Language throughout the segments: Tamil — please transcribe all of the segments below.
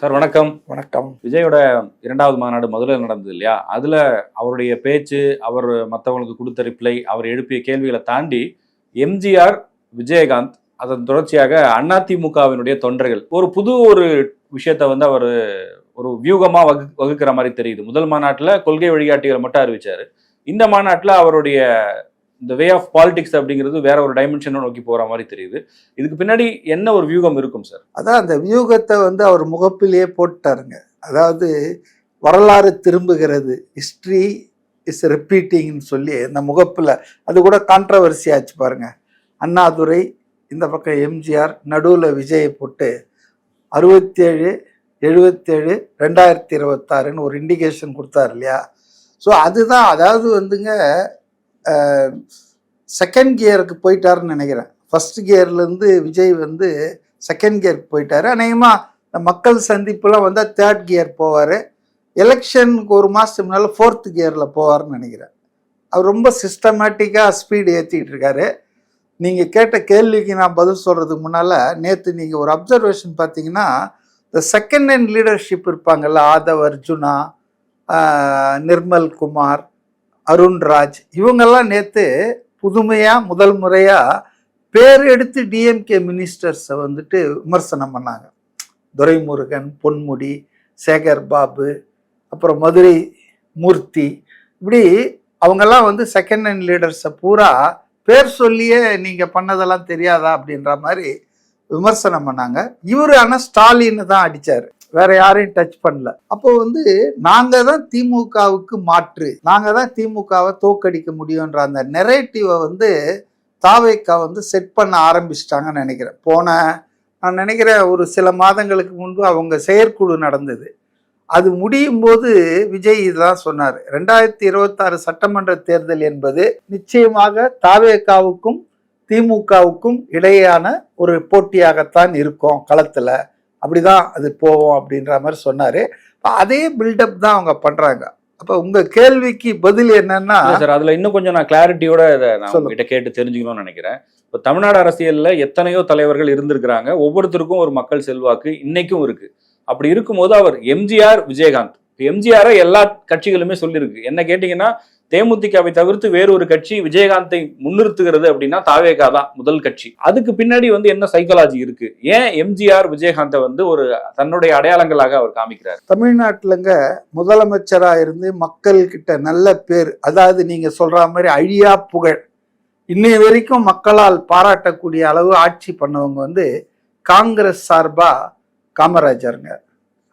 சார் வணக்கம். வணக்கம். விஜயோட இரண்டாவது மாநாடு முதல்ல நடந்தது இல்லையா? அதுல அவருடைய பேச்சு அவர் மற்றவங்களுக்கு கொடுத்த ரிப்ளை அவர் எழுப்பிய கேள்விகளை தாண்டி எம்ஜிஆர் விஜயகாந்த் அதன் தொடர்ச்சியாக அதிமுகவினுடைய தொண்டர்கள். ஒரு புது ஒரு விஷயத்த வந்து அவர் ஒரு வியூகமா வகு வகுக்கிற மாதிரி தெரியுது. முதல் மாநாட்டுல கொள்கை வழிகாட்டிகளை மட்டும் அறிவிச்சாரு. இந்த மாநாட்டுல அவருடைய இந்த வே ஆஃப் பாலிடிக்ஸ் அப்படிங்கிறது வேற ஒரு டைமென்ஷனை நோக்கி போகிற மாதிரி தெரியுது. இதுக்கு பின்னாடி என்ன ஒரு வியூகம் இருக்கும் சார் அதான் அந்த வியூகத்தை வந்து அவர் முகப்பிலேயே போட்டாருங்க. அதாவது வரலாறு திரும்புகிறது. ஹிஸ்ட்ரி இஸ் ரிப்பீட்டிங்னு சொல்லி அந்த முகப்பில். அது கூட கான்ட்ரவர்சி ஆச்சு பாருங்க. அண்ணாதுரை இந்த பக்கம் எம்ஜிஆர் நடுவில் விஜயை போட்டு அறுபத்தேழு எழுபத்தேழு ரெண்டாயிரத்தி இருபத்தாறுன்னு ஒரு இண்டிகேஷன் கொடுத்தாரு இல்லையா? ஸோ அதுதான் அதாவது வந்துங்க செகண்ட் கியருக்கு போயிட்டாருன்னு நினைக்கிறேன். ஃபர்ஸ்ட் கியர்லேருந்து விஜய் வந்து செகண்ட் கியருக்கு போயிட்டாரு. அநேகமாக இந்த மக்கள் சந்திப்புலாம் வந்தால் தேர்ட் கியர் போவார். எலெக்ஷனுக்கு ஒரு மாதத்துக்கு முன்னால் ஃபோர்த் கியரில் போவார்னு நினைக்கிறேன். அவர் ரொம்ப சிஸ்டமேட்டிக்காக ஸ்பீடு ஏற்றிக்கிட்டு இருக்காரு. நீங்கள் கேட்ட கேள்விக்கு நான் பதில் சொல்கிறதுக்கு முன்னால் நேற்று நீங்கள் ஒரு அப்சர்வேஷன் பார்த்தீங்கன்னா இந்த செகண்ட் ஹேண்ட் லீடர்ஷிப் இருப்பாங்கல்ல ஆதவ் அர்ஜுனா நிர்மல் குமார் அருண்ராஜ். இவங்கெல்லாம் நேற்று புதுமையாக முதல் முறையாக பேர் எடுத்து டிஎம்கே மினிஸ்டர்ஸை வந்துட்டு விமர்சனம் பண்ணாங்க. துரைமுருகன் பொன்முடி சேகர் பாபு அப்புறம் மதுரை மூர்த்தி. இப்படி அவங்கெல்லாம் வந்து செகண்ட் ஹேண்ட் லீடர்ஸை பூரா பேர் சொல்லியே நீங்கள் பண்ணதெல்லாம் தெரியாதா அப்படின்ற மாதிரி விமர்சனம் பண்ணாங்க. இவர் ஆனால் ஸ்டாலின் தான் அடிச்சார். வேற யாரையும் டச் பண்ணல. அப்போ வந்து நாங்க தான் திமுகவுக்கு மாற்று. நாங்க தான் திமுகவை தோக்கடிக்க முடியுன்ற அந்த நெரேட்டிவை வந்து தாவேக்கா வந்து செட் பண்ண ஆரம்பிச்சிட்டாங்கன்னு நினைக்கிறேன். போன நான் நினைக்கிறேன் ஒரு சில மாதங்களுக்கு முன்பு அவங்க செயற்குழு நடந்தது. அது முடியும் போது விஜய் இதுதான் சொன்னார். ரெண்டாயிரத்தி இருபத்தாறு சட்டமன்ற தேர்தல் என்பது நிச்சயமாக தாவேக்காவுக்கும் திமுகவுக்கும் இடையேயான ஒரு போட்டியாகத்தான் இருக்கும் களத்தில். அப்படிதான் அது போவோம் அப்படின்ற மாதிரி சொன்னாரு. அதே பில்டப் தான் அவங்க பண்றாங்க. அப்ப உங்க கேள்விக்கு பதில் என்னன்னா சார் அதுல இன்னும் கொஞ்சம் நான் கிளாரிட்டியோட இதை நான். உங்ககிட்ட கேட்டு தெரிஞ்சுக்கணும்னு நினைக்கிறேன். இப்போ தமிழ்நாடு அரசியல்ல எத்தனையோ தலைவர்கள் இருந்திருக்கிறாங்க. ஒவ்வொருத்தருக்கும் ஒரு மக்கள் செல்வாக்கு இன்னைக்கும் இருக்கு. அப்படி இருக்கும்போது அவர் எம்ஜிஆர் விஜயகாந்த். எம்ஜிஆரை எல்லா கட்சிகளுமே சொல்லியிருக்கு. என்ன கேட்டீங்கன்னா தேமுதிகவை தவிர்த்து வேறு ஒரு கட்சி விஜயகாந்தை முன்னிறுத்துகிறது அப்படின்னா தாவேகா தான் முதல் கட்சி. அதுக்கு பின்னாடி வந்து என்ன சைக்காலஜி இருக்கு? ஏன் எம்ஜிஆர் விஜயகாந்தை வந்து ஒரு தன்னுடைய அடையாளங்களாக அவர் காமிக்கிறார்? தமிழ்நாட்டிலங்க முதலமைச்சரா இருந்து மக்கள் கிட்ட நல்ல பேர் அதாவது நீங்க சொல்ற மாதிரி அழியா புகழ். இன்னைய வரைக்கும் மக்களால் பாராட்டக்கூடிய அளவு ஆட்சி பண்ணவங்க வந்து காங்கிரஸ் சார்பா காமராஜருங்க.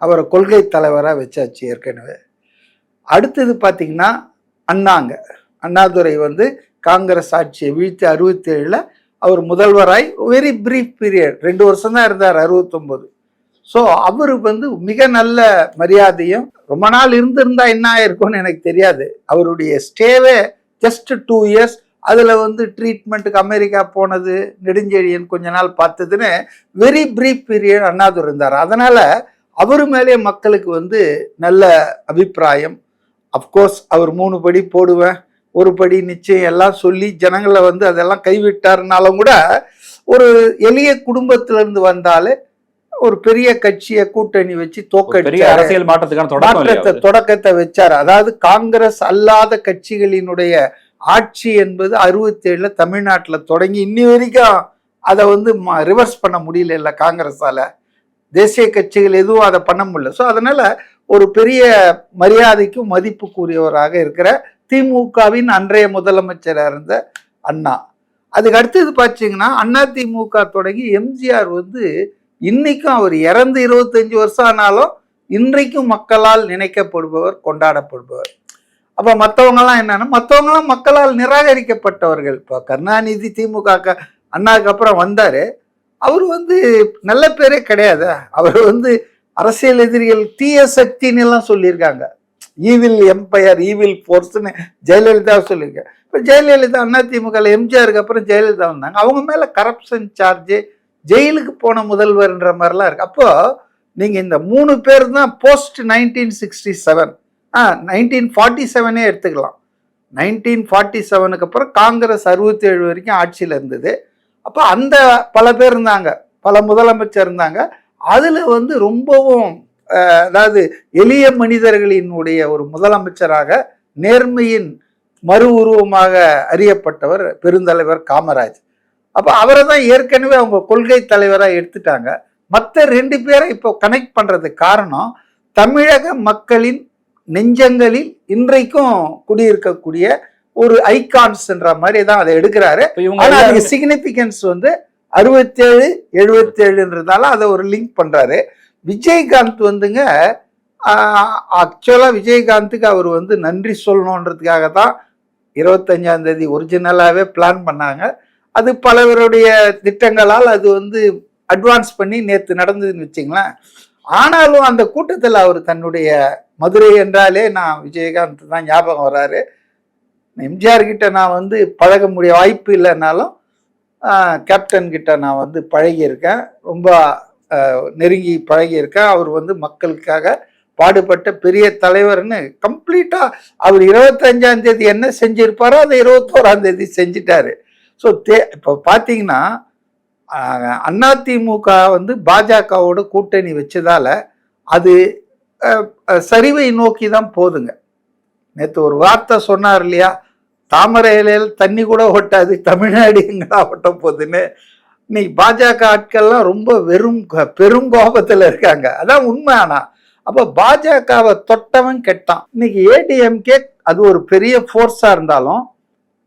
அவரை கொள்கை தலைவராக வச்சாச்சு ஏற்கனவே. அடுத்தது பார்த்தீங்கன்னா அண்ணாங்க. அண்ணாதுரை வந்து காங்கிரஸ் ஆட்சியை வீழ்த்தி அறுபத்தி ஏழில் அவர் முதல்வராய் வெரி பிரீஃப் பீரியட் ரெண்டு வருஷம் தான் இருந்தார் அறுபத்தொம்போது. ஸோ அவர் வந்து மிக நல்ல மரியாதையும் ரொம்ப நாள் இருந்திருந்தா என்ன ஆயிருக்கும்னு எனக்கு தெரியாது. அவருடைய ஸ்டேவே ஜஸ்ட் டூ இயர்ஸ் அதில் வந்து ட்ரீட்மெண்ட்டுக்கு அமெரிக்கா போனது நெடுஞ்செழியன் கொஞ்ச நாள் பார்த்ததுன்னு வெரி பிரீஃப் பீரியட் அண்ணாதுரை இருந்தார். அதனால் அவர் மேலே மக்களுக்கு வந்து நல்ல அபிப்பிராயம் அஃப்கோர்ஸ் அவர் மூணு படி போடுவேன். ஒரு படி நிச்சயம் எல்லாம் சொல்லி ஜனங்களை வந்து அதெல்லாம் கைவிட்டாருனாலும் கூட ஒரு எளிய குடும்பத்துல இருந்து வந்தாலே ஒரு பெரிய கட்சியை கூட்டணி வச்சு தோக்கடிச்சாரு. அரசியல் மாற்றத்துக்கான மாற்றத்தை? தொடக்கத்தை வச்சார். அதாவது காங்கிரஸ் அல்லாத கட்சிகளினுடைய ஆட்சி என்பது அறுபத்தி ஏழுல தமிழ்நாட்டுல தொடங்கி இன்னி வரைக்கும் அதை வந்து ரிவர்ஸ் பண்ண முடியல இல்ல காங்கிரஸால. தேசிய கட்சிகள் எதுவும் அதை பண்ண முடியல. ஸோ அதனால ஒரு பெரிய மரியாதைக்கும் மதிப்புக்குரியவராக இருக்கிற திமுகவின் அன்றைய முதலமைச்சராக இருந்த அண்ணா. அதுக்கு அடுத்தது பார்த்தீங்கன்னா அண்ணா திமுக தொடங்கி எம்ஜிஆர் வந்து இன்னைக்கும் அவர் இறந்து இருபத்தஞ்சு வருஷம் ஆனாலும் இன்றைக்கும் மக்களால் நினைக்கப்படுபவர் கொண்டாடப்படுபவர். அப்போ மற்றவங்கலாம் என்னன்னா மற்றவங்களாம் மக்களால் நிராகரிக்கப்பட்டவர்கள். இப்போ கருணாநிதி திமுக அண்ணாக்கு அப்புறம் வந்தார். அவர் வந்து நல்ல பேரே கிடையாது. அவர் வந்து அரசியல் எதிரிகள் தீய சக்தின்னு எல்லாம் சொல்லியிருக்காங்க. ஈவில் எம்பையர் ஈவில் ஃபோர்ஸ்னு ஜெயலலிதா சொல்லியிருக்காங்க இப்போ ஜெயலலிதா அண்ணா திமுகவில் எம்ஜிஆருக்கு அப்புறம் ஜெயலலிதா வந்தாங்க. அவங்க மேலே கரப்ஷன் சார்ஜு ஜெயிலுக்கு போன முதல்வர்ன்ற மாதிரிலாம் இருக்கு. அப்போ நீங்கள் இந்த மூணு பேர் தான் post nineteen sixty seven ah nineteen forty செவனே எடுத்துக்கலாம். நைன்டீன் ஃபார்ட்டி செவனுக்கு அப்புறம் காங்கிரஸ் அறுபத்தி ஏழு வரைக்கும் ஆட்சியில் இருந்தது. அப்போ அந்த பல பேர் இருந்தாங்க. பல முதலமைச்சர் இருந்தாங்க. அதில் வந்து ரொம்பவும் அதாவது எளிய மனிதர்களினுடைய ஒரு முதலமைச்சராக நேர்மையின் மறு உருவமாக அறியப்பட்டவர் பெருந்தலைவர் காமராஜ். அப்போ அவரை தான் ஏற்கனவே அவங்க கொள்கை தலைவராக எடுத்துட்டாங்க. மற்ற ரெண்டு பேரை இப்போ கனெக்ட் பண்றதுக்கு காரணம் தமிழக மக்களின் நெஞ்சங்களில் இன்றைக்கும் குடியிருக்கக்கூடிய ஒரு ஐகான்ஸ்ன்ற மாதிரி தான் அதை எடுக்கிறாரு. சிக்னிபிகன்ஸ் வந்து அறுபத்தேழு எழுபத்தேழுன்றதால அதை ஒரு லிங்க் பண்ணுறாரு விஜயகாந்த் வந்துங்க ஆக்சுவலாக விஜயகாந்துக்கு அவர் வந்து நன்றி சொல்லணுன்றதுக்காக தான் இருபத்தஞ்சாம் தேதி ஒரிஜினலாவே பிளான் பண்ணாங்க. அது பலவருடைய திட்டங்களால் அது வந்து அட்வான்ஸ் பண்ணி நேற்று நடந்ததுன்னு வச்சிங்களேன். ஆனாலும் அந்த கூட்டத்தில் அவர் தன்னுடைய மதுரை என்றாலே நான் விஜயகாந்த் தான் ஞாபகம் வராரு. எம்ஜிஆர் கிட்ட நான் வந்து பழக முடிய வாய்ப்பு இல்லைன்னாலும் கேப்டன் கிட்ட நான் வந்து பழகியிருக்கேன். ரொம்ப நெருங்கி பழகியிருக்கேன். அவர் வந்து மக்களுக்காக பாடுபட்ட பெரிய தலைவர்னு கம்ப்ளீட்டாக அவர் இருபத்தஞ்சாம் தேதி என்ன செஞ்சிருப்பாரோ அதை இருபத்தோராம் தேதி செஞ்சிட்டாரு. ஸோ தே இப்போ பார்த்தீங்கன்னா அதிமுக வந்து பாஜகவோட கூட்டணி வச்சதால அது சரிவை நோக்கி தான் போதுங்க. நேற்று ஒரு வார்த்தை சொன்னார் இல்லையா? தாமரை இலையில தண்ணி கூட ஒட்டாது தமிழ்நாடு எங்கடா ஓட்ட போகுதுன்னு. இன்னைக்கு பாஜக ஆட்கள்லாம் ரொம்ப வெறும் க- பெரும் கோபத்தில் இருக்காங்க. அதான் உண்மை ஆனால் அப்போ பாஜகவை தொட்டவன் கெட்டான். இன்னைக்கு ஏடிஎம்கே அது ஒரு பெரிய ஃபோர்ஸாக இருந்தாலும்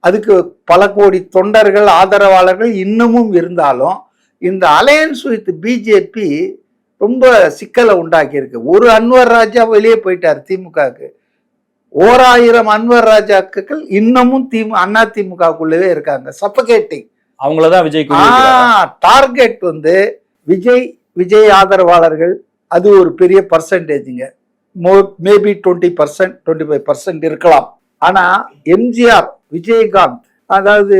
அதுக்கு பல கோடி தொண்டர்கள் ஆதரவாளர்கள் இன்னமும் இருந்தாலும் இந்த அலையன்ஸ் வித் பிஜேபி ரொம்ப சிக்கலை உண்டாக்கியிருக்கு. ஒரு அன்வர் ராஜா வெளியே போயிட்டார் திமுகவுக்கு. ஓராயிரம் அன்வர் ராஜாக்கள் இன்னமும் திமு அண்ணா திமுகக்குள்ளவே இருக்காங்க. சப்பகேட்டிங் அவங்களதான் விஜய் டார்கெட் வந்து விஜய் விஜய் ஆதரவாளர்கள். அது ஒரு பெரிய பர்சன்டேஜுங்க maybe twenty percent twenty five percent இருக்கலாம். ஆனா எம்ஜிஆர் விஜயகாந்த் அதாவது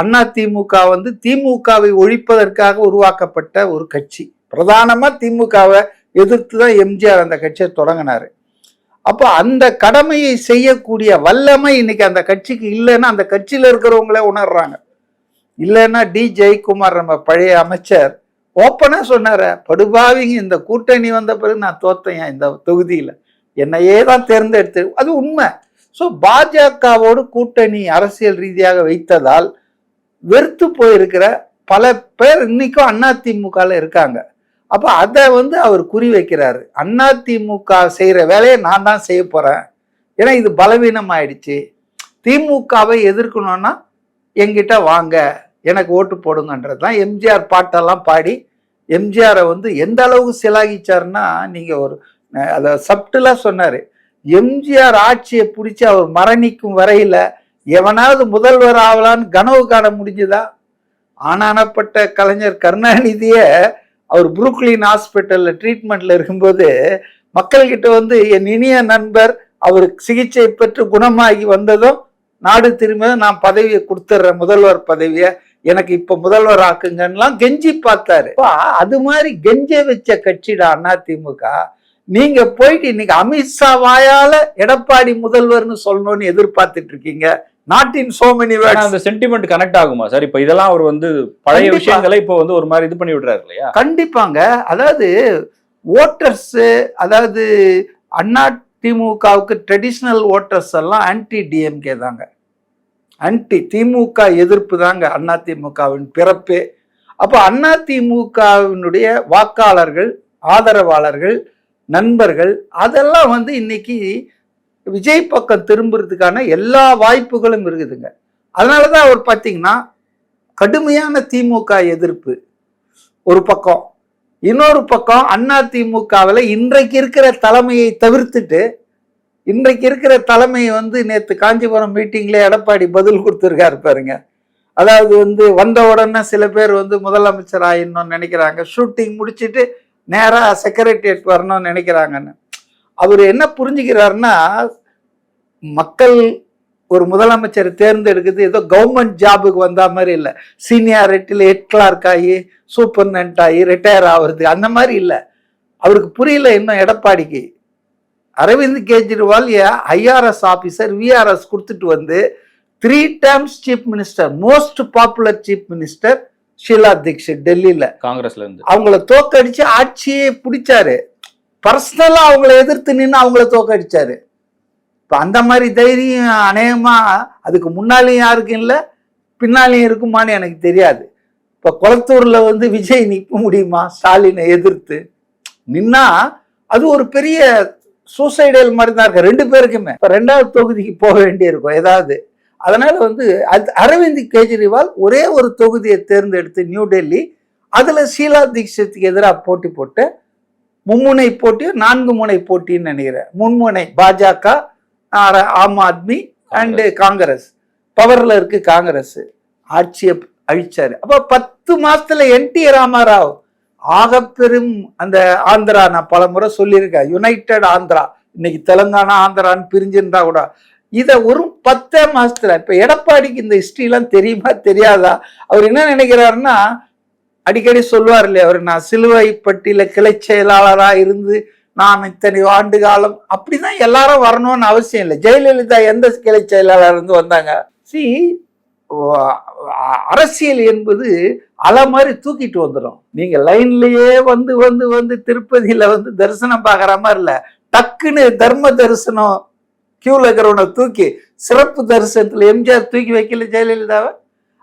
அண்ணா திமுக வந்து திமுகவை ஒழிப்பதற்காக உருவாக்கப்பட்ட ஒரு கட்சி. பிரதானமா திமுகவை எதிர்த்து தான் எம்ஜிஆர் அந்த கட்சியை தொடங்கினாரு. அப்போ அந்த கடமையை செய்யக்கூடிய வல்லமை இன்னைக்கு அந்த கட்சிக்கு இல்லைன்னா அந்த கட்சியில் இருக்கிறவங்களே உணர்றாங்க. இல்லைன்னா டி ஜெயக்குமார் நம்ம பழைய அமைச்சர் ஓப்பனாக சொன்னார படுபாவிங்க இந்த கூட்டணி வந்த பிறகு நான் தோத்தேன் இந்த தொகுதியில். என்னையே தான் தேர்ந்தெடுத்து அது உண்மை. ஸோ பாஜகவோடு கூட்டணி அரசியல் ரீதியாக வைத்ததால் வெறுத்து போயிருக்கிற பல பேர் இன்னைக்கும் அதிமுகவில் இருக்காங்க. அப்போ அதை வந்து அவர் குறி வைக்கிறாரு. அதிமுக செய்கிற வேலையை நான் தான் செய்ய போகிறேன் ஏன்னா இது பலவீனம் ஆயிடுச்சு திமுகவை எதிர்க்கணும்னா எங்கிட்ட வாங்க. எனக்கு ஓட்டு போடுங்கன்றது தான். எம்ஜிஆர் பாட்டெல்லாம் பாடி எம்ஜிஆரை வந்து எந்த அளவுக்கு சிலாகிச்சாருன்னா நீங்கள் ஒரு அதை சப்டிலாக சொன்னார். எம்ஜிஆர் ஆட்சியை பிடிச்சி அவர் மரணிக்கும் வரையில எவனாவது முதல்வர் ஆகலான்னு கனவு காண முடிஞ்சுதா? ஆனானப்பட்ட கலைஞர் கருணாநிதியை அவர் புரூக்லின் ஹாஸ்பிட்டலில் ட்ரீட்மெண்ட்டில் இருக்கும்போது மக்கள்கிட்ட வந்து என் இனிய நண்பர் அவர் சிகிச்சை பெற்று குணமாகி வந்ததும் நாடு திரும்பியதும் நான் பதவியை கொடுத்துட்றேன் முதல்வர் பதவியை. எனக்கு இப்போ முதல்வர் ஆக்குங்கன்னெலாம் கெஞ்சி பார்த்தாரு. அது மாதிரி கெஞ்ச வச்ச கட்சிடா அதிமுக? நீங்க போயிட்டு இன்னைக்கு அமித்ஷா வாயால எடப்பாடி முதல்வர்னு சொல்லணும்னு எதிர்பார்த்துட்டு இருக்கீங்க. நாட்டின் சோ மெனி ஆனா அந்த சென்டிமெண்ட் கனெக்ட் ஆகுமா? சார் இப்ப இதெல்லாம் அவர் வந்து பழைய. விஷயங்களை இப்போ வந்து ஒரு மாதிரி இது பண்ணி விடுறாரு இல்லையா? கண்டிப்பாங்க. அதாவது ஓட்டர்ஸ் அதாவது அண்ணா திமுகவுக்கு ட்ரெடிஷ்னல் ஓட்டர்ஸ் எல்லாம் ஆன்டி டிஎம்கே தாங்க. ஆன்டி திமுக எதிர்ப்பு தாங்க அண்ணா திமுகவின் பிறப்பே. அப்போ அண்ணா திமுகவினுடைய வாக்காளர்கள் ஆதரவாளர்கள் நண்பர்கள் அதெல்லாம் வந்து இன்னைக்கு விஜய் பக்கம் திரும்புறதுக்கான எல்லா வாய்ப்புகளும் இருக்குதுங்க. அதனால தான் அவர் பார்த்தீங்கன்னா கடுமையான திமுக எதிர்ப்பு. ஒரு பக்கம். இன்னொரு பக்கம் அண்ணா திமுகவில் இன்றைக்கு இருக்கிற தலைமையை தவிர்த்துட்டு இன்றைக்கு இருக்கிற தலைமை வந்து நேற்று காஞ்சிபுரம் மீட்டிங்கில் எடப்பாடி பதில் கொடுத்துருக்காரு பாருங்க. அதாவது வந்து வந்த உடனே சில பேர் வந்து முதலமைச்சர் ஆயிடணும்னு நினைக்கிறாங்க. ஷூட்டிங் முடிச்சிட்டு நேராக செக்ரட்டரியேட் வரணும்னு நினைக்கிறாங்கன்னு. அவர் என்ன புரிஞ்சுக்கிறாருன்னா மக்கள் ஒரு முதலமைச்சர் தேர்ந்தெடுக்குது ஏதோ கவர்மெண்ட் ஜாபுக்கு வந்த மாதிரி இல்லை. சீனியாரிட்டியில் ஹெட் கிளார்க் ஆகி சூப்பர்னன்ட் ஆகி ரிட்டையர் ஆகுறது அந்த மாதிரி இல்லை. அவருக்கு புரியல இன்னும் எடப்பாடிக்கு. Arvind Kejriwal IRS officer VRS கொடுத்துட்டு வந்து three times chief minister most popular chief minister Sheila Dikshit டெல்லியில் காங்கிரஸ்ல இருந்து. அவங்கள தோக்கடிச்சு ஆட்சியே பிடிச்சாரு. பர்சனலாக அவங்கள எதிர்த்து நின்று அவங்கள தோக்கடிச்சாரு. இப்போ அந்த மாதிரி தைரியம் அநேகமாக அதுக்கு முன்னாலேயும் யாருக்கும் இல்லை பின்னாலேயும் இருக்குமான்னு எனக்கு தெரியாது. இப்போ குளத்தூரில் வந்து விஜய் நிற்க முடியுமா? ஸ்டாலினை எதிர்த்து நின்னா அது ஒரு பெரிய சூசைடல் மாதிரி தான் இருக்கு ரெண்டு பேருக்குமே. இப்போ ரெண்டாவது தொகுதிக்கு போக வேண்டியிருக்கும் ஏதாவது. அதனால வந்து அது அரவிந்த் கெஜ்ரிவால் ஒரே ஒரு தொகுதியை தேர்ந்தெடுத்து நியூ டெல்லி அதில் ஷீலா தீக்ஷத்துக்கு எதிராக போட்டி போட்டு மும்முனை போட்டி நான்கு முனை போட்டின்னு நினைக்கிறேன். மும்முனை பாஜக ஆம் ஆத்மி அண்டு காங்கிரஸ். பவர்ல இருக்கு காங்கிரஸ். ஆட்சியை அழிச்சாரு. அப்ப பத்து மாசத்துல என் டி ராமாராவ் ஆகப்பெரும் அந்த ஆந்திரா நான் பல முறை சொல்லியிருக்கேன். யுனைடெட் ஆந்திரா. இன்னைக்கு தெலுங்கானா ஆந்திரான்னு பிரிஞ்சிருந்தா கூட. இதை ஒரு பத்தே மாசத்துல இப்ப எடப்பாடிக்கு இந்த ஹிஸ்டரி எல்லாம் தெரியுமா தெரியாதா? அவர் என்ன நினைக்கிறாருன்னா அடிக்கடி சொல்லுவார் இல்லையா அவர் நான் சிலுவைப்பட்டியில கிளை செயலாளராக இருந்து நான் இத்தனை ஆண்டு காலம் அப்படிதான் எல்லாரும் வரணும்னு அவசியம் இல்லை. ஜெயலலிதா எந்த கிளை செயலாளர் இருந்து வந்தாங்க? சி அரசியல் என்பது அலை மாதிரி தூக்கிட்டு வந்துடும் நீங்க லைன்லயே வந்து வந்து வந்து திருப்பதியில வந்து தரிசனம் பார்க்குற மாதிரி இல்லை. டக்குன்னு தர்ம தரிசனம் கியூல இருக்கிறவனை தூக்கி சிறப்பு தரிசனத்தில் எம்ஜிஆர் தூக்கி வைக்கல ஜெயலலிதாவை?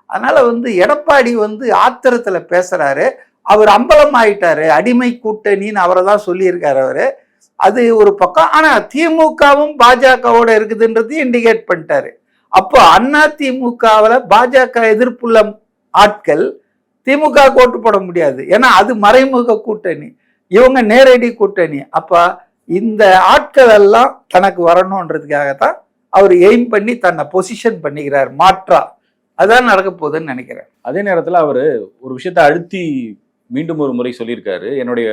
அதனால வந்து எடப்பாடி வந்து ஆத்திரத்தில் பேசுறாரு. அவர் அம்பலம் ஆயிட்டாரு அடிமை கூட்டணின்னு அவரை தான் சொல்லியிருக்காரு அவரு. அது ஒரு பக்கம். ஆனால் திமுகவும் பாஜகவோட இருக்குதுன்றது இண்டிகேட் பண்ணிட்டாரு. அப்போ அண்ணா திமுகவில் பாஜக எதிர்ப்புள்ள ஆட்கள் திமுக ஓட்டு போட முடியாது. ஏன்னா அது மறைமுக கூட்டணி. இவங்க நேரடி கூட்டணி. அப்போ இந்த ஆட்கள் எல்லாம் தனக்கு வரணுன்றதுக்காக தான் அவர் எய்ம் பண்ணி தன்னை பொசிஷன் பண்ணிக்கிறார். மாற்றா. அதுதான் நடக்க போகுதுன்னு நினைக்கிறேன். அதே நேரத்தில் அவர் ஒரு விஷயத்தை அழுத்தி மீண்டும் ஒரு முறை சொல்லியிருக்காரு. என்னுடைய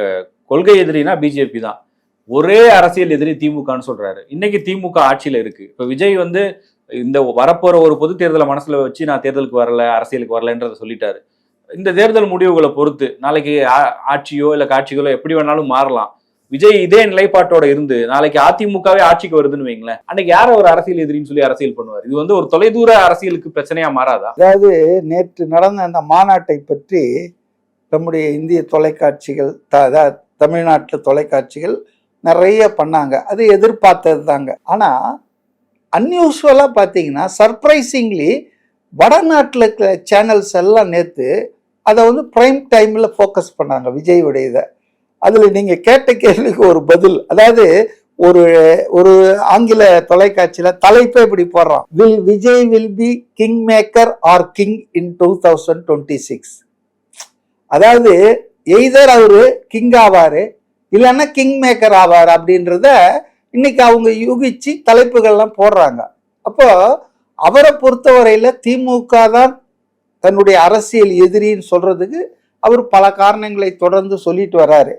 கொள்கை எதிரினா பிஜேபி தான். ஒரே அரசியல் எதிரி திமுகன்னு சொல்றாரு. இன்னைக்கு திமுக ஆட்சியில் இருக்கு. இப்போ விஜய் வந்து இந்த வரப்போற ஒரு பொது தேர்தலை மனசுல வச்சு நான் தேர்தலுக்கு வரல அரசியலுக்கு வரலன்றதை சொல்லிட்டாரு. இந்த தேர்தல் முடிவுகளை பொறுத்து நாளைக்கு ஆட்சியோ இல்லை காட்சிகளோ எப்படி வேணாலும் மாறலாம். விஜய் இதே நிலைப்பாட்டோட இருந்து நாளைக்கு அதிமுகவே ஆட்சிக்கு வருதுன்னு வைங்களேன் அன்னைக்கு யார ஒரு அரசியல் எதிரின்னு சொல்லி அரசியல் பண்ணுவார். இது வந்து ஒரு தொலைதூர அரசியலுக்கு பிரச்சனையா மாறாதா? அதாவது நேற்று நடந்த அந்த மாநாட்டை பற்றி நம்முடைய இந்திய தொலைக்காட்சிகள் தமிழ்நாட்டு தமிழ்நாட்டில் தொலைக்காட்சிகள் நிறைய பண்ணாங்க. அது எதிர்பார்த்தது தாங்க ஆனால் அன்யூஸ்வலாக பார்த்தீங்கன்னா சர்ப்ரைசிங்லி வடநாட்டில் இருக்கிற சேனல்ஸ் எல்லாம் நேற்று அதை வந்து ப்ரைம் டைமில் ஃபோக்கஸ் பண்ணாங்க விஜயுடைய இதை. அதில் நீங்கள் கேட்ட கேள்விக்கு ஒரு பதில். அதாவது ஒரு ஒரு ஆங்கில தொலைக்காட்சியில் தலைப்பை இப்படி போடுறான். Will Vijay will be king maker or king in two thousand twenty six அதாவது எய்தர் அவர் கிங் ஆவார் இல்லைன்னா கிங் மேக்கர் ஆவார் அப்படின்றத இன்னைக்கு அவங்க யூகிச்சு தலைப்புகள்லாம் போடுறாங்க. அப்போ அவரை பொறுத்தவரையில் திமுக தான் தன்னுடைய அரசியல் எதிரின்னு சொல்றதுக்கு அவர் பல காரணங்களை தொடர்ந்து சொல்லிட்டு வர்றாரு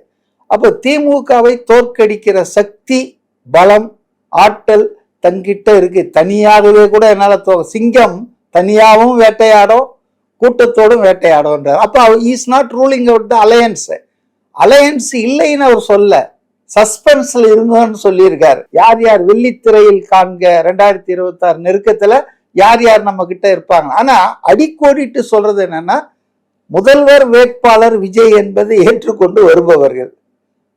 அப்போ திமுகவை தோற்கடிக்கிற சக்தி பலம் ஆற்றல் தங்கிட்ட இருக்கு. தனியாகவே கூட என்னால் தோ சிங்கம் தனியாகவும் வேட்டையாடும் கூட்டத்தோடும் வேட்டையாடும்ன்றார். அப்போ is not ruling out the alliance alliance இல்லைன்னு அவர் சொல்ல சஸ்பென்ஸ்ல இருங்கன்னு சொல்லியிருக்காரு. யார் யார் வெள்ளித்திரையில் காண்க ரெண்டாயிரத்தி இருபத்தாறு நெருக்கத்துல யார் யார் நம்ம கிட்ட இருப்பாங்க. ஆனா அடிக்கோடிட்டு சொல்றது என்னன்னா முதல்வர் வேட்பாளர் விஜய் என்பது ஏற்றுக்கொண்டு வருபவர்கள்.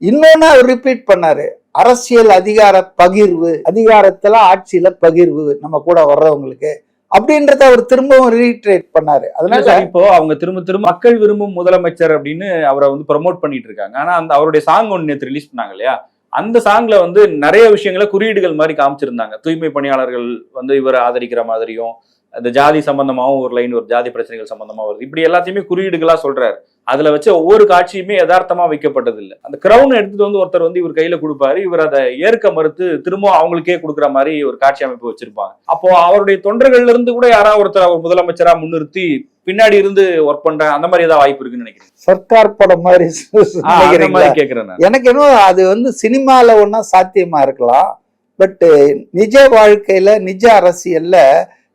இன்னொன்னு அவர் ரிப்பீட் பண்ணாரு. அரசியல் அதிகார பகிர்வு அதிகாரத்துல ஆட்சியில பகிர்வு நம்ம கூட வர்றவங்களுக்கு அப்படின்றத அவர் திரும்பவும் ரீட்ரேட் பண்ணாரு. அதனால இப்போ அவங்க திரும்ப திரும்ப மக்கள் விரும்பும் முதலமைச்சர் அப்படின்னு அவரை வந்து ப்ரமோட் பண்ணிட்டு இருக்காங்க. ஆனா அந்த அவருடைய சாங் ஒன்று நேற்று ரிலீஸ் பண்ணாங்க இல்லையா? அந்த சாங்ல வந்து நிறைய விஷயங்களை குறியீடுகள் மாதிரி காமிச்சிருந்தாங்க. தூய்மை பணியாளர்கள் வந்து இவரை ஆதரிக்கிற மாதிரியும் அந்த ஜாதி சம்பந்தமாவும் ஒரு லைன் ஒரு ஜாதி பிரச்சனைகள் சம்பந்தமா வருது. இப்படி எல்லாத்தையுமே குறியீடுகளா சொல்றாரு. அதுல வச்ச ஒவ்வொரு காட்சியுமே யதார்த்தமா வைக்கப்பட்டது இல்ல அந்த கிரவுன் எடுத்துட்டு வந்து ஒருத்தர் வந்து இவர் கையில கொடுப்பாரு. இவர் அதை ஏற்க மறுத்து திரும்ப அவங்களுக்கே கொடுக்குற மாதிரி ஒரு காட்சி அமைப்பு வச்சிருப்பாங்க. அப்போ அவருடைய தொண்டர்கள்ல இருந்து கூட யாராவது ஒருத்தர் அவர் முதலமைச்சரா முன்னிறுத்தி பின்னாடி இருந்து ஒர்க் பண்ற அந்த மாதிரி ஏதாவது வாய்ப்பு இருக்குன்னு நினைக்கிறேன் சர்க்கார் படம் மாதிரி நான். எனக்கு என்னவோ அது வந்து சினிமால ஒன்றா சாத்தியமா இருக்கலாம். பட் நிஜ வாழ்க்கையில நிஜ அரசியல்ல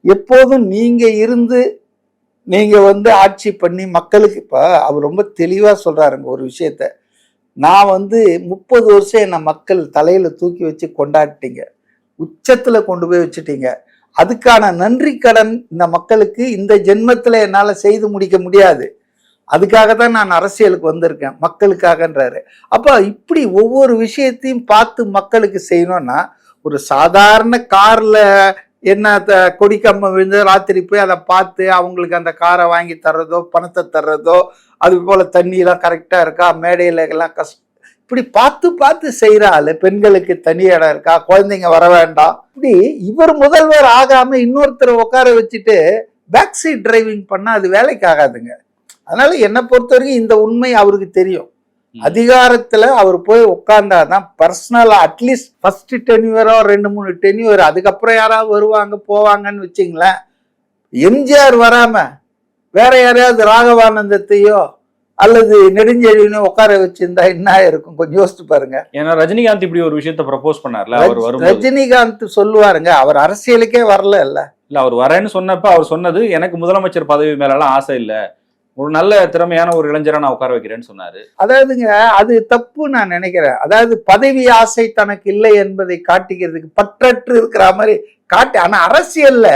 எப்போதும் நீங்க இருந்து நீங்க வந்து ஆட்சி பண்ணி மக்களுக்கு இப்ப அவர் ரொம்ப தெளிவா சொல்றாருங்க ஒரு விஷயத்த. நான் வந்து முப்பது வருஷம் என்னை மக்கள் தலையில தூக்கி வச்சு கொண்டாடிட்டீங்க. உச்சத்துல கொண்டு போய் வச்சுட்டீங்க. அதுக்கான நன்றி கடன் இந்த மக்களுக்கு இந்த ஜென்மத்தில் என்னால் செய்து முடிக்க முடியாது. அதுக்காக தான் நான் அரசியலுக்கு வந்திருக்கேன். மக்களுக்காகன்றாரு. அப்போ இப்படி ஒவ்வொரு விஷயத்தையும் பார்த்து மக்களுக்கு செய்யணும்னா ஒரு சாதாரண காரில் என்ன த- கொடி கம்பம் விழுந்து ராத்திரி போய் அதை பார்த்து அவங்களுக்கு அந்த காரை வாங்கி தர்றதோ பணத்தை தர்றதோ அது போல தண்ணியெல்லாம் கரெக்டாக இருக்கா? மேடையில் எல்லாம் கஷ்ட இப்படி பார்த்து பார்த்து செய்யற பெண்களுக்கு தனி இடம் இருக்கா? குழந்தைங்க வர வேண்டாம். இப்படி இவர் முதல்வர் ஆகாம இன்னொருத்தரை உட்கார வச்சுட்டு பேக் சீட் டிரைவிங் பண்ணால் அது வேலைக்கு ஆகாதுங்க. அதனால என்னை பொறுத்த வரைக்கும் இந்த உண்மை அவருக்கு தெரியும். அதிகாரத்துல அவர் போய் உட்கார்ந்தாதான் பர்சனலா அட்லீஸ்ட் ஃபர்ஸ்ட் டென்யூவரோ ரெண்டு மூணு டென்யூவர் அதுக்கப்புறம் யாராவது வருவாங்க போவாங்கன்னு வச்சுங்களேன். எம்ஜிஆர் வராம வேற யாரையாவது ராகவானந்தத்தையோ அல்லது நெடுஞ்செழியனையோ உட்கார வச்சிருந்தா என்ன இருக்கும் கொஞ்சம் யோசிச்சு பாருங்க. ஏன்னா ரஜினிகாந்த் இப்படி ஒரு விஷயத்த ப்ரப்போஸ் பண்ணார்ல அவர் ரஜினிகாந்த் சொல்லுவாருங்க அவர் அரசியலுக்கே வரல இல்ல. இல்ல அவர் வரேன்னு சொன்னப்ப அவர் சொன்னது எனக்கு முதலமைச்சர் பதவி மேலலாம் ஆசை இல்ல. ஒரு நல்ல திறமையான ஒரு இளைஞரை நான் உட்கார வைக்கிறேன்னு சொன்னாரு. அதாவதுங்க அது தப்பு நான் நினைக்கிறேன். அதாவது பதவி ஆசை தனக்கு இல்லை என்பதை காட்டிக்கிறதுக்கு பற்றற்று இருக்கிற மாதிரி காட்டி ஆனா அரசியல்ல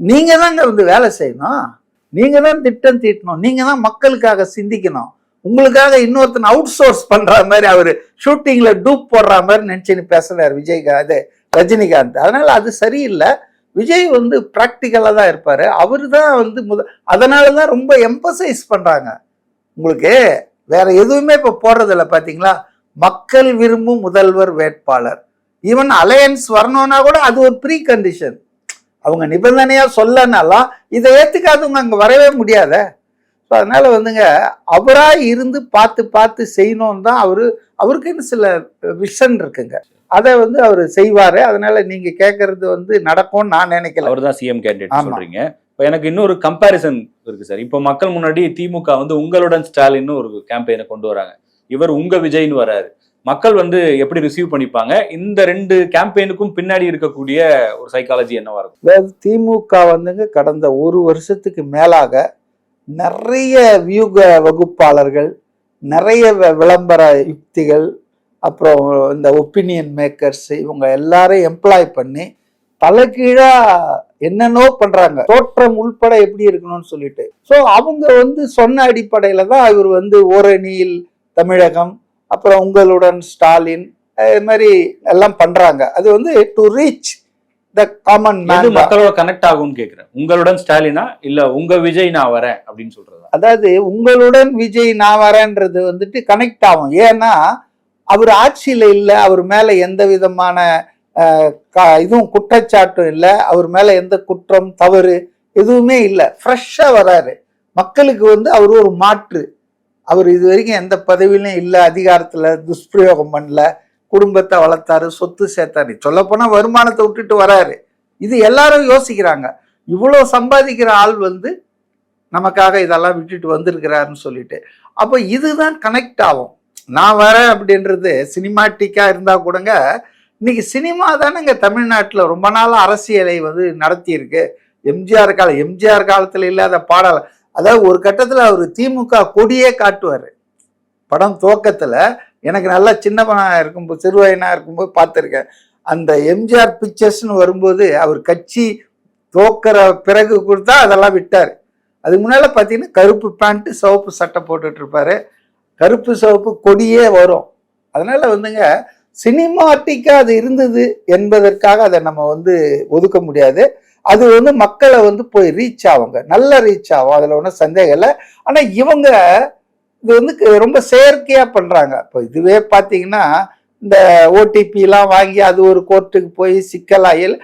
நீங்க தாங்க வந்து வேலை செய்யணும். நீங்க தான் திட்டம் தீட்டணும். நீங்க தான் மக்களுக்காக சிந்திக்கணும். உங்களுக்காக இன்னொருத்தன் அவுட் சோர்ஸ் பண்ற மாதிரி அவர் ஷூட்டிங்ல டூப் போடுற மாதிரி நினைச்சுன்னு பேசுறாரு விஜயகாந்த் ரஜினிகாந்த். அதனால அது சரியில்லை. விஜய் வந்து ப்ராக்டிக்கலாக தான் இருப்பார். அவர் தான் வந்து முத அதனால தான் ரொம்ப எம்பசைஸ் பண்ணுறாங்க உங்களுக்கு வேற எதுவுமே இப்போ போடுறதில்ல பார்த்தீங்களா மக்கள் விரும்பும் முதல்வர் வேட்பாளர். ஈவன் அலையன்ஸ் வரணும்னா கூட அது ஒரு ப்ரீ கண்டிஷன் அவங்க நிபந்தனையாக சொல்லனாலாம் இதை ஏற்றுக்காதவங்க அங்கே வரவே முடியாத. ஸோ அதனால் வந்துங்க அவராக இருந்து பார்த்து பார்த்து செய்யணும்னு தான் அவர் அவருக்குன்னு சில விஷன் இருக்குங்க. அதை வந்து அவர் செய்வாரு. அதனால நீங்க கேட்கறது வந்து நடக்கும்னு நான் நினைக்கல. அவர் தான் சிஎம் கேண்டிடேட் ஆமா. சொல்றீங்க. இப்போ எனக்கு இன்னொரு கம்பாரிசன் இருக்கு சார் இப்போ மக்கள் முன்னாடி திமுக வந்து உங்களுடன் ஸ்டாலின்னு ஒரு கேம்பெயினை கொண்டு வராங்க. இவர் உங்க விஜய்னு வராரு. மக்கள் வந்து எப்படி ரிசீவ் பண்ணிப்பாங்க? இந்த ரெண்டு கேம்பெயினுக்கும் பின்னாடி இருக்கக்கூடிய ஒரு சைக்காலஜி என்னவா இருக்கும்? திமுக வந்துங்க கடந்த ஒரு வருஷத்துக்கு மேலாக நிறைய வியூக வகுப்பாளர்கள் நிறைய விளம்பர யுக்திகள் அப்புறம் இந்த ஒப்பீனியன் மேக்கர்ஸ் இவங்க எல்லாரையும் எம்ப்ளாய் பண்ணி தலைகீழா என்னென்னோ பண்றாங்க. தோற்றம் உள்பட எப்படி இருக்கணும்னு சொல்லிட்டு. ஸோ அவங்க வந்து சொன்ன அடிப்படையில தான் இவர் வந்து ஓரணியில் தமிழகம் அப்புறம் உங்களுடன் ஸ்டாலின் இது மாதிரி எல்லாம் பண்றாங்க. அது வந்து to reach the common man மக்களோட கனெக்ட் ஆகும்னு கேக்குறேன். உங்களுடன் ஸ்டாலினா இல்ல உங்க விஜய் நான் வரேன் அப்படின்னு சொல்றதா? அதாவது உங்களுடன் விஜய் நான் வரேன்றது வந்துட்டு கனெக்ட் ஆகும். ஏன்னா அவர் ஆட்சியில் இல்லை அவர் மேலே எந்த விதமான இதுவும் குற்றச்சாட்டும் இல்லை அவர் மேலே எந்த குற்றம் தவறு எதுவுமே இல்லை. ஃப்ரெஷ்ஷாக வராரு. மக்களுக்கு வந்து அவர் ஒரு மாற்று. அவர் இது வரைக்கும் எந்த பதவியிலும் இல்லை அதிகாரத்தில் துஷ்பிரயோகம் பண்ணல குடும்பத்தை வளர்த்தாரு சொத்து சேர்த்தாரு. சொல்லப்போனால் வருமானத்தை விட்டுட்டு வராரு. இது எல்லாரும் யோசிக்கிறாங்க. இவ்வளோ சம்பாதிக்கிற ஆள் வந்து நமக்காக இதெல்லாம் விட்டுட்டு வந்திருக்கிறாருன்னு சொல்லிட்டு. அப்போ இதுதான் கனெக்ட் ஆகும். நான் வரேன் அப்படின்றது சினிமாட்டிக்காக இருந்தால் கூடங்க இன்னைக்கு சினிமா தானேங்க தமிழ்நாட்டில் ரொம்ப நாள் அரசியலை வந்து நடத்தியிருக்கு. எம்ஜிஆர் காலம் எம்ஜிஆர் காலத்தில் இல்லாத பாடல் அதாவது ஒரு கட்டத்தில் அவர் திமுக கொடியே காட்டுவார். படம் துவக்கத்தில் எனக்கு நல்லா சின்ன இருக்கும்போது சிறுவயனாக இருக்கும்போது பார்த்துருக்கேன். அந்த எம்ஜிஆர் பிக்சர்ஸ்னு வரும்போது அவர் கட்சி தோக்கிற பிறகு கொடுத்தா அதெல்லாம் விட்டார். அதுக்கு முன்னால் பார்த்தீங்கன்னா கருப்பு பேண்ட்டு சிவப்பு சட்டை போட்டுட்ருப்பாரு கருப்பு சிவப்பு கொடியே வரும். அதனால வந்துங்க சினிமாட்டிக்காக அது இருந்தது என்பதற்காக அதை நம்ம வந்து ஒதுக்க முடியாது. அது வந்து மக்களை வந்து போய் ரீச் ஆகுங்க. நல்ல ரீச் ஆகும். அதில் ஒன்றும் சந்தேகம் இல்லை. ஆனால் இவங்க இது வந்து க- ரொம்ப செயற்கையாக பண்ணுறாங்க இப்போ இதுவே பார்த்தீங்கன்னா இந்த ஓடிபிலாம் வாங்கி அது ஒரு கோர்ட்டுக்கு போய் சிக்கலாயில்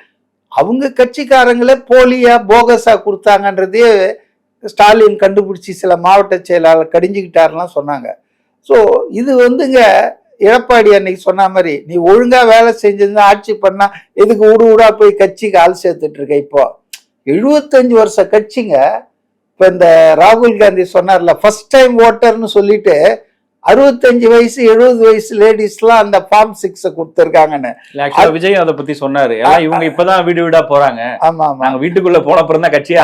அவங்க கட்சிக்காரங்களே போலியாக போகஸாக கொடுத்தாங்கன்றதே ஸ்டாலின் கண்டுபிடிச்சி சில மாவட்ட செயலாளர் கடிஞ்சிக்கிட்டாருலாம் சொன்னாங்க. ஸோ இது வந்துங்க எடப்பாடி அன்னைக்கு சொன்ன மாதிரி நீ ஒழுங்கா வேலை செஞ்சிருந்தா ஆட்சி பண்ணா எதுக்கு ஊடு ஊடா போய் கட்சிக்கு ஆள் சேர்த்துட்டு இருக்க இப்போ? எழுபத்தஞ்சு வருஷ கட்சிங்க இப்போ இந்த ராகுல் காந்தி சொன்னார்ல ஃபர்ஸ்ட் டைம் ஓட்டர்னு சொல்லிட்டு அறுபத்தஞ்சு வயசு எழுபது வயசு லேடிஸ்லாம் அந்த ஃபார்ம் சிக்ஸை கொடுத்துருக்காங்கன்னு. விஜய் அதை பத்தி சொன்னாரு. இவங்க இப்பதான் வீடு வீடா போறாங்க. ஆமா ஆமா. நாங்க வீட்டுக்குள்ள போன அப்புறம் தான் கட்சியே.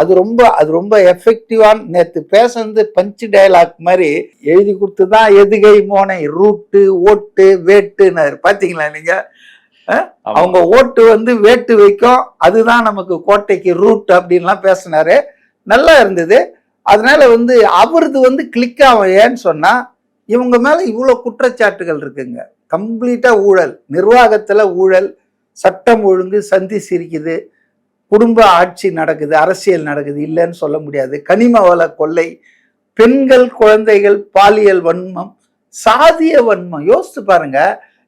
அது ரொம்ப அது ரொம்ப எஃபெக்டிவான நேத்து பேசுனது பஞ்சு டயலாக் மாதிரி எழுதி கொடுத்து தான் எதுகை மோனை ரூட்டு ஓட்டு வேட்டுனாரு பாத்தீங்களா நீங்க. அவங்க ஓட்டு வந்து வேட்டு வைக்கும். அதுதான் நமக்கு கோட்டைக்கு ரூட் அப்படின்லாம் பேசினாரு. நல்லா இருந்தது. அதனால வந்து அவரது வந்து கிளிக் ஆகும் ஏன்னு சொன்னா இவங்க மேல இவ்வளோ குற்றச்சாட்டுகள் இருக்குங்க. கம்ப்ளீட்டா ஊழல். நிர்வாகத்துல ஊழல் சட்டம் ஒழுங்கு சந்தி சிரிக்குது குடும்ப ஆட்சி நடக்குது அரசியல் நடக்குது இல்லைன்னு சொல்ல முடியாது. கனிம வள கொள்ளை பெண்கள் குழந்தைகள் பாலியல் வன்மம் சாதிய வன்மம். யோசித்து பாருங்க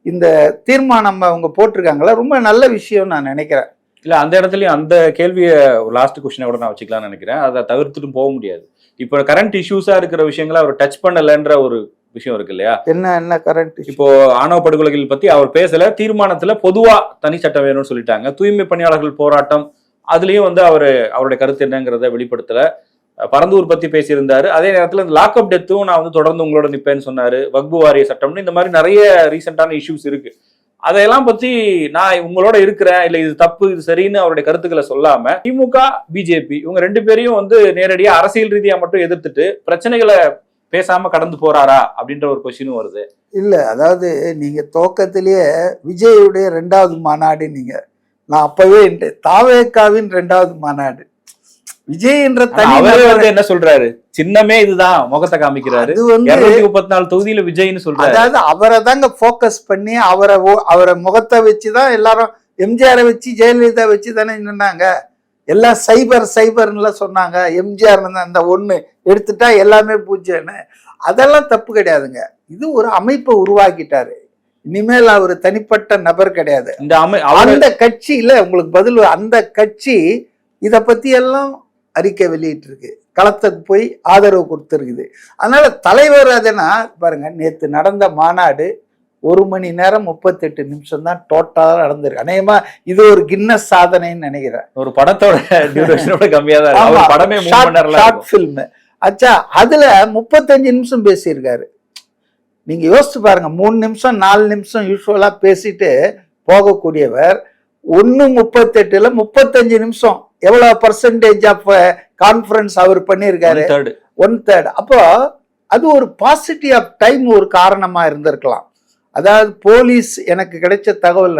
இந்த தீர்மானம் அவங்க போட்டிருக்காங்களா? ரொம்ப நல்ல விஷயம் நான் நினைக்கிறேன். இல்லை அந்த இடத்துலயும் அந்த கேள்வியை லாஸ்ட் கொஸ்டினை கூட நான் வச்சுக்கலாம்னு நினைக்கிறேன். அதை தவிர்த்துட்டு போக முடியாது. இப்போ கரண்ட் இஷ்யூஸாக இருக்கிற விஷயங்களை அவர் டச் பண்ணலைன்ற ஒரு விஷயம் இருக்கு இல்லையா? என்ன என்ன கரண்ட் இப்போ ஆணவ படுகொலைகள் பத்தி அவர் பேசல. தீர்மானத்துல பொதுவா தனி சட்டம் வேணும்னு சொல்லிட்டாங்க. தூய்மை பணியாளர்கள் போராட்டம் அதுலயும் வந்து அவர் அவருடைய கருத்து என்னங்கிறத வெளிப்படுத்தல. பரந்தூர் பத்தி பேசியிருந்தாரு. அதே நேரத்துல இந்த லாக்அப் டெத்தும் நான் வந்து தொடர்ந்து உங்களோட நிப்பேன்னு சொன்னாரு. வக்பு வாரிய சட்டம்னு இந்த மாதிரி நிறைய ரீசெண்டான இஷ்யூஸ் இருக்கு. அதையெல்லாம் பத்தி நான் உங்களோட இருக்கிறேன். இல்ல இது தப்பு இது சரின்னு அவருடைய கருத்துக்களை சொல்லாம திமுக பிஜேபி இவங்க ரெண்டு பேரையும் வந்து நேரடியா அரசியல் ரீதியா மட்டும் எதிர்த்துட்டு பிரச்சனைகளை பேசாம கடந்து போறாரா அப்படின்ற ஒரு கொஸ்டினும் வருது. இல்ல அதாவது நீங்க துவக்கத்திலேயே விஜயுடைய ரெண்டாவது மாநாடு நீங்க நான் அப்பவே தாவேக்காவின் ரெண்டாவது மாநாடு. விஜய் என்ற வந்து என்ன சொல்றாரு? சின்னமே இதுதான் முகத்தை காமிக்கிறாரு. முப்பத்தி நாலு தொகுதியில விஜய்னு சொல்றாரு. அதாவது அவரை தாங்க ஃபோக்கஸ் பண்ணி அவரை அவரை முகத்தை வச்சு தான் எல்லாரும் எம்ஜிஆரை வச்சு ஜெயலலிதா வச்சு தானே நின்னாங்க. எல்லாம் சைபர் சைபர்னுலாம் சொன்னாங்க. எம்ஜிஆர் அந்த ஒண்ணு எடுத்துட்டா எல்லாமே பூஜ்யன்னு அதெல்லாம் தப்பு கிடையாதுங்க. இது ஒரு அமைப்பை உருவாக்கிட்டாரு. இனிமேல் அவர் தனிப்பட்ட நபர் கிடையாது. இந்த அமை அந்த கட்சியில உங்களுக்கு பதில் அந்த கட்சி இத பத்தி எல்லாம் அறிக்கை வெளியிட்டிருக்கு. களத்துக்கு போய் ஆதரவு கொடுத்துருக்குது. அதனால தலைவர் அதனா பாருங்க நேத்து நடந்த மாநாடு ஒரு மணி நேரம் முப்பத்தெட்டு நிமிஷம் தான் டோட்டலா நடந்திருக்கு. அநேகமா இது ஒரு கின்னஸ் சாதனைன்னு நினைக்கிறேன். ஒரு படத்தோட டியூரேஷனோட தான் படமே ஷார்ட் ஃபில்ம் அச்சா அதுல முப்பத்தஞ்சு நிமிஷம் பேசியிருக்காரு. நீங்க யோசிச்சு பாருங்க மூணு நிமிஷம் நாலு நிமிஷம் யூஸ்வலா பேசிட்டு போகக்கூடியவர் ஒன்னு முப்பத்தெட்டுல முப்பத்தஞ்சு நிமிஷம் எவ்வளவு பர்சன்டேஜ் ஆஃப் கான்ஃபரன்ஸ் அவர் பண்ணியிருக்காரு? ஒன் தேர்ட் அப்போ அது ஒரு பாசிட்டிவ் ஆஃப் டைம் ஒரு காரணமா இருந்திருக்கலாம். அதாவது போலீஸ் எனக்கு கிடைச்ச தகவல்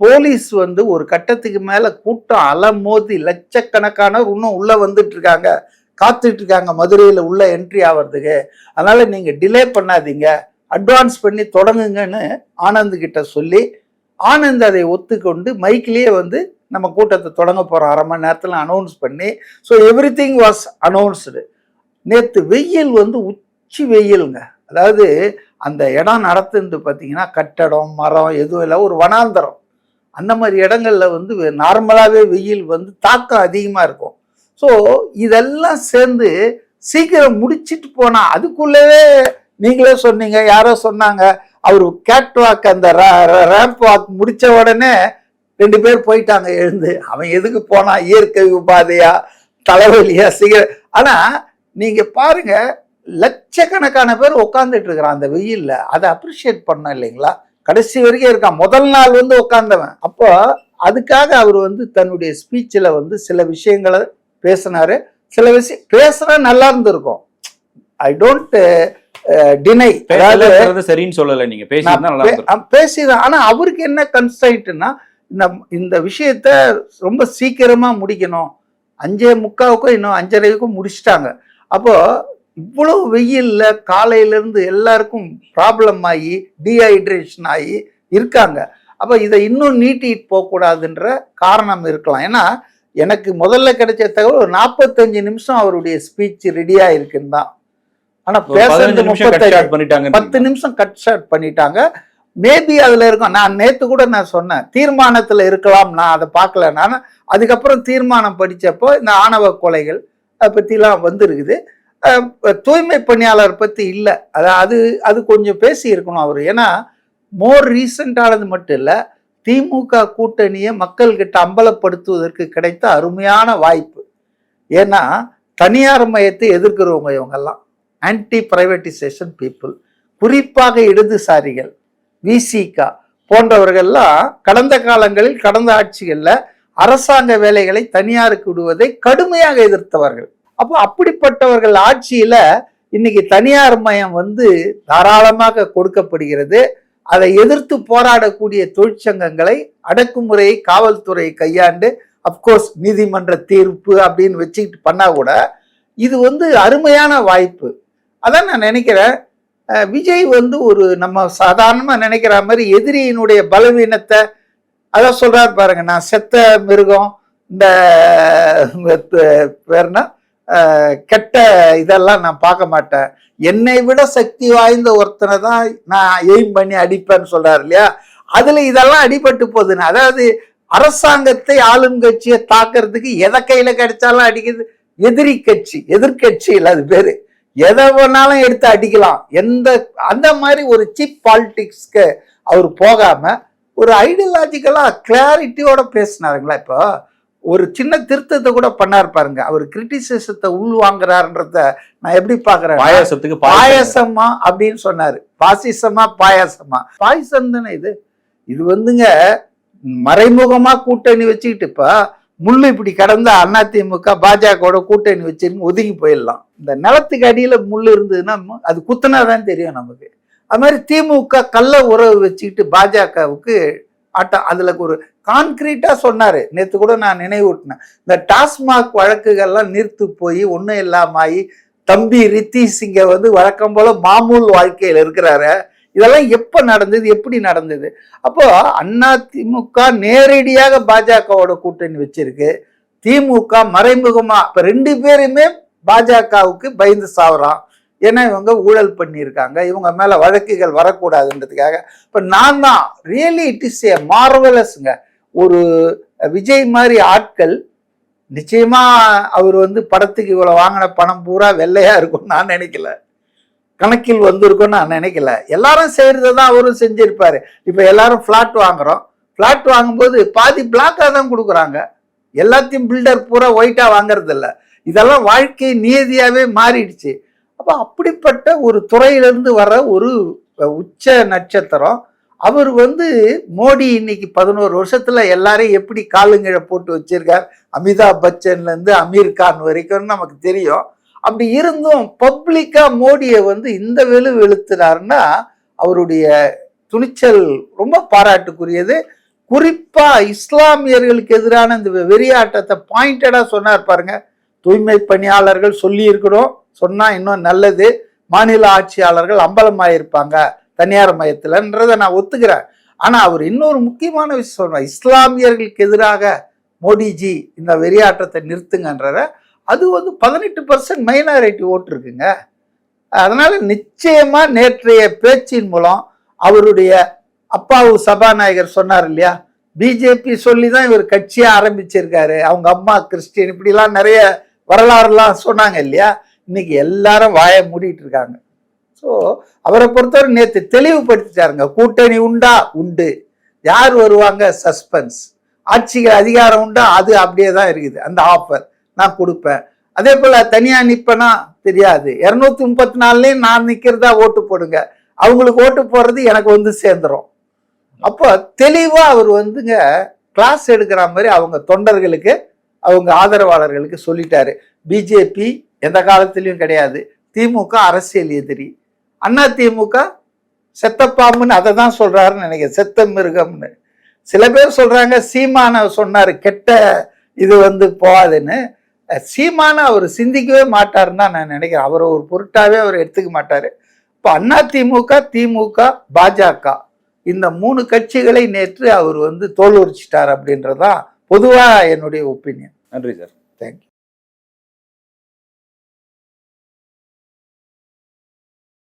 போலீஸ் வந்து ஒரு கட்டத்துக்கு மேலே கூட்டம் அலமோதி லட்சக்கணக்கானவர் இன்னும் உள்ளே வந்துட்டு இருக்காங்க காத்துட்டு இருக்காங்க மதுரையில் உள்ள என்ட்ரி ஆகிறதுக்கு அதனால் நீங்கள் டிலே பண்ணாதீங்க. அட்வான்ஸ் பண்ணி தொடங்குங்கன்னு ஆனந்த் கிட்ட சொல்லி ஆனந்த் அதை ஒத்துக்கொண்டு மைக்கிலேயே வந்து நம்ம கூட்டத்தை தொடங்க போகிறோம் அரை மணி நேரத்தில் அனௌன்ஸ் பண்ணி so everything was announced நேற்று வெயில் வந்து உச்சி வெயிலுங்க. அதாவது அந்த இடம் நடத்துன்னு பார்த்தீங்கன்னா கட்டடம் மரம் எதுவும் இல்லை ஒரு வனாந்தரம். அந்த மாதிரி இடங்களில் வந்து நார்மலாகவே வெயில் வந்து தாக்கம் அதிகமாக இருக்கும். ஸோ இதெல்லாம் சேர்ந்து சீக்கிரம் முடிச்சிட்டு போனால் அதுக்குள்ளவே நீங்களே சொன்னீங்க யாரோ சொன்னாங்க அவர் கேட் வாக் அந்த ரேம்ப் வாக் முடித்த உடனே ரெண்டு பேர் போயிட்டாங்க எழுந்து. அவன் எதுக்கு போனான் இயற்கை உபாதையா தலைவலியா சீக்கிரம். ஆனால் நீங்கள் பாருங்கள் லட்சக்கணக்கான பேர் உட்காந்துட்டு இருக்கிறான் அந்த வெயில்ல. அதை அப்ரிஷியேட் பண்ண இல்லைங்களா? கடைசி வரைக்கும் இருக்கான். முதல் நாள் வந்து உட்காந்தவன் அப்போ அதுக்காக அவர் வந்து தன்னுடைய ஸ்பீச்சில் வந்து சில விஷயங்களை பேசினாரு. சில விஷயம் பேசுனா நல்லா இருந்திருக்கும். ஐ டோன்ட் டினை அதாவது சரின்னு சொல்லல. நீங்க பேசியிருந்தா நல்லா இருக்கும் பேசிதான் ஆனா அவருக்கு என்ன கன்ஸ்டைன்ட்னா இந்த இந்த விஷயத்த ரொம்ப சீக்கிரமா முடிக்கணும். அஞ்சே முக்காவுக்கும் இன்னும் அஞ்சரைக்கும் முடிச்சிட்டாங்க. அப்போ இவ்வளவு வெயில்ல காலையில இருந்து எல்லாருக்கும் ப்ராப்ளம் ஆகி டீஹைட்ரேஷன் ஆகி இருக்காங்க. அப்ப இதை இன்னும் நீட்டிட்டு போகக்கூடாதுன்ற காரணம் இருக்கலாம். ஏன்னா எனக்கு முதல்ல கிடைச்ச தகவல் ஒரு நாற்பத்தஞ்சு நிமிஷம் அவருடைய ஸ்பீச் ரெடியா இருக்குன்னு தான். ஆனா ஒரு பதினஞ்சு பேசுறது நிமிஷம் கட் முப்பத்தஞ்சு பத்து நிமிஷம் கட் ஷார்ட் பண்ணிட்டாங்க. மேபி அதுல இருக்கும். நான் நேத்து கூட நான் சொன்னேன். தீர்மானத்துல இருக்கலாம். நான் அதை பார்க்கல. நான் அதுக்கப்புறம் தீர்மானம் படிச்சப்போ இந்த ஆணவ கொலைகள் அதை பத்திலாம் வந்திருக்குது. தூய்மை பணியாளர் பற்றி இல்லை. அதாவது அது அது கொஞ்சம் பேசி இருக்கணும் அவர். ஏன்னா மோர் ரீசெண்டானது மட்டும் இல்லை திமுக கூட்டணியை மக்கள்கிட்ட அம்பலப்படுத்துவதற்கு கிடைத்த அருமையான வாய்ப்பு. ஏன்னா தனியார் மையத்தை எதிர்க்கிறவங்க இவங்கெல்லாம். ஆன்டி பிரைவேட்டிசேஷன் பீப்புள் குறிப்பாக இடதுசாரிகள் விசிகா போன்றவர்கள்லாம் கடந்த காலங்களில் கடந்த ஆட்சிகளில் அரசாங்க வேலைகளை தனியாருக்கு விடுவதை கடுமையாக எதிர்த்தவர்கள். அப்போ அப்படிப்பட்டவர்கள் ஆட்சியில இன்னைக்கு தனியார் மயம் வந்து தாராளமாக கொடுக்கப்படுகிறது. அதை எதிர்த்து போராடக்கூடிய தொழிற்சங்கங்களை அடக்குமுறையை காவல்துறை கையாண்டு அப்கோர்ஸ் நீதிமன்ற தீர்ப்பு அப்படின்னு வச்சுக்கிட்டு பண்ணா கூட இது வந்து அருமையான வாய்ப்பு. அதான் நான் நினைக்கிறேன். விஜய் வந்து ஒரு நம்ம சாதாரணமாக நினைக்கிற மாதிரி எதிரியினுடைய பலவீனத்தை அதான் சொல்றாரு பாருங்க நான் செத்த மிருகம் இந்த பேர்னா கெட்ட இதெல்லாம் நான் பார்க்க மாட்டேன். என்னை விட சக்தி வாய்ந்த ஒருத்தனை தான் நான் எய்ம் பண்ணி அடிப்பேன்னு சொல்றாரு இல்லையா? அதுல இதெல்லாம் அடிபட்டு போகுதுன்னு. அதாவது அரசாங்கத்தை ஆளுங்கட்சியை தாக்குறதுக்கு எதை கையில கிடைச்சாலும் அடிக்குது. எதிரி கட்சி எதிர்கட்சி இல்லை அது பேரு எதை வேணாலும் எடுத்து அடிக்கலாம். எந்த அந்த மாதிரி ஒரு சீப் பாலிட்டிக்ஸ்க்கு அவர் போகாம ஒரு ஐடியாலஜிக்கலா கிளாரிட்டியோட பேசினாருங்களா இப்போ? ஒரு சின்ன திருத்தத்தை கூட பண்ணாரு பாருங்க. அவர் கிரிட்டிசிசத்தை உள்வாங்குறாருன்றத நான் எப்படி பாக்குறேன் பாயாசத்துக்கு பாயசம். அப்படின்னு சொன்னாரு. பாசிசமா பாயாசமா. பாயசம் தானே இது? இது வந்துங்க மறைமுகமா கூட்டணி வச்சுக்கிட்டு இப்ப முள்ளு இப்படி கடந்த அதிமுக பாஜகவோட கூட்டணி வச்சிருந்து ஒதுங்கி போயிடலாம். இந்த நிலத்துக்கு அடியில முள்ளு இருந்ததுன்னா அது குத்துனாதான் தெரியும் நமக்கு. அது மாதிரி திமுக கள்ள உறவு வச்சுக்கிட்டு பாஜகவுக்கு ஆட்டம் அதில் ஒரு கான்க்ரீட்டாக சொன்னார். நேற்று கூட நான் நினைவூட்டினேன். இந்த டாஸ்மாக் வழக்குகள்லாம் நிறுத்து போய் ஒன்றும் இல்லாமாயி தம்பி ரித்தி சிங்கை வந்து வழக்கம் போல் மாமூல் வாழ்க்கையில் இருக்கிறாரு. இதெல்லாம் எப்போ நடந்தது எப்படி நடந்தது? அப்போ அண்ணா திமுக நேரடியாக பாஜகவோட கூட்டணி வச்சிருக்கு. திமுக மறைமுகமாக இப்போ ரெண்டு பேருமே பாஜகவுக்கு பயந்து சாவறான். ஏன்னா இவங்க ஊழல் பண்ணியிருக்காங்க. இவங்க மேலே வழக்குகள் வரக்கூடாதுன்றதுக்காக. இப்போ நான் தான் ரியலி இட் இஸ் ஏ மார்வலஸ்ங்க ஒரு விஜய் மாதிரி ஆட்கள் நிச்சயமா அவர் வந்து படத்துக்கு இவ்வளோ வாங்கின பணம் பூரா வெள்ளையா இருக்கும்னு நான் நினைக்கல. கணக்கில் வந்திருக்கும்னு நான் நினைக்கல. எல்லாரும் செய்கிறத தான் அவரும் செஞ்சிருப்பாரு. இப்போ எல்லாரும் ஃப்ளாட் வாங்குறோம். ஃப்ளாட் வாங்கும்போது பாதி பிளாக்காக தான் கொடுக்குறாங்க. எல்லாத்தையும் பில்டர் பூரா ஒயிட்டாக வாங்குறதில்ல. இதெல்லாம் வாழ்க்கை நியதியாகவே மாறிடுச்சு. அப்போ அப்படிப்பட்ட ஒரு துறையிலேருந்து வர ஒரு உச்ச நட்சத்திரம். அவர் வந்து மோடி இன்னைக்கு பதினோரு வருஷத்தில் எல்லாரையும் எப்படி காலுங்கிழ போட்டு வச்சிருக்கார்? அமிதாப் பச்சன்லேருந்து அமீர் கான் வரைக்கும் நமக்கு தெரியும். அப்படி இருந்தும் பப்ளிக்காக மோடியை வந்து இந்த வெளு வெளுத்துனாருன்னா அவருடைய துணிச்சல் ரொம்ப பாராட்டுக்குரியது. குறிப்பாக இஸ்லாமியர்களுக்கு எதிரான இந்த வெறியாட்டத்தை பாயிண்டடாக சொன்னார் பாருங்க. தூய்மை பணியாளர்கள் சொல்லி இருக்கிறோம் சொன்னா இன்னும் நல்லது. மாநில ஆட்சியாளர்கள் அம்பலமாயிருப்பாங்க. தனியார் மயத்துலன்றதை நான் ஒத்துக்கிறேன். ஆனால் அவர் இன்னொரு முக்கியமான விஷயம் சொல்றார். இஸ்லாமியர்களுக்கு எதிராக மோடிஜி இந்த வெறியாட்டத்தை நிறுத்துங்கன்றத அது வந்து பதினெட்டு பர்சன்ட் மைனாரிட்டி ஓட்டு இருக்குங்க. அதனால் நிச்சயமாக நேற்றைய பேச்சின் மூலம் அவருடைய அப்பாவு சபாநாயகர் சொன்னார் இல்லையா? பிஜேபி சொல்லி தான் இவர் கட்சியை ஆரம்பிச்சிருக்காரு. அவங்க அம்மா கிறிஸ்டின் இப்படிலாம் நிறைய வரலாறுலாம் சொன்னாங்க இல்லையா? இன்னைக்கு எல்லாரும் வாயை மூடிட்டு இருக்காங்க. ஸோ அவரை பொறுத்தவரை நேற்று தெளிவுபடுத்திட்டாருங்க. கூட்டணி உண்டா? உண்டு. யார் வருவாங்க? சஸ்பென்ஸ். ஆட்சிகள் அதிகாரம் உண்டா? அது அப்படியே தான் இருக்குது. அந்த ஆஃபர் நான் கொடுப்பேன். அதே போல் தனியாக நிற்பேனா தெரியாது. இரநூத்தி முப்பத்தி நாலுலேயும் நான் நிற்கிறதா ஓட்டு போடுங்க. அவங்களுக்கு ஓட்டு போடுறது எனக்கு வந்து சேர்ந்துரும். அப்போ தெளிவாக அவர் வந்துங்க கிளாஸ் எடுக்கிற மாதிரி அவங்க தொண்டர்களுக்கு அவங்க ஆதரவாளர்களுக்கு சொல்லிட்டாரு. பிஜேபி எந்த காலத்திலையும் கிடையாது. திமுக அரசியல் எதிரி. அண்ணா திமுக செத்தப்பாம்புன்னு அதை தான் சொல்கிறாருன்னு நினைக்கிறேன். செத்த மிருகம்னு சில பேர் சொல்கிறாங்க சீமான சொன்னார் கெட்ட இது வந்து போகாதுன்னு. சீமான அவர் சிந்திக்கவே மாட்டாருன்னு தான் நான் நினைக்கிறேன். அவரை ஒரு பொருட்டாகவே அவர் எடுத்துக்க மாட்டார். இப்போ அண்ணா திமுக திமுக பாஜக இந்த மூணு கட்சிகளை நேற்று அவர் வந்து தோல் உரிச்சிட்டார் அப்படின்றதான் பொதுவா என்னுடைய ஒப்பீனியன் நன்றி சார். தேங்க்யூ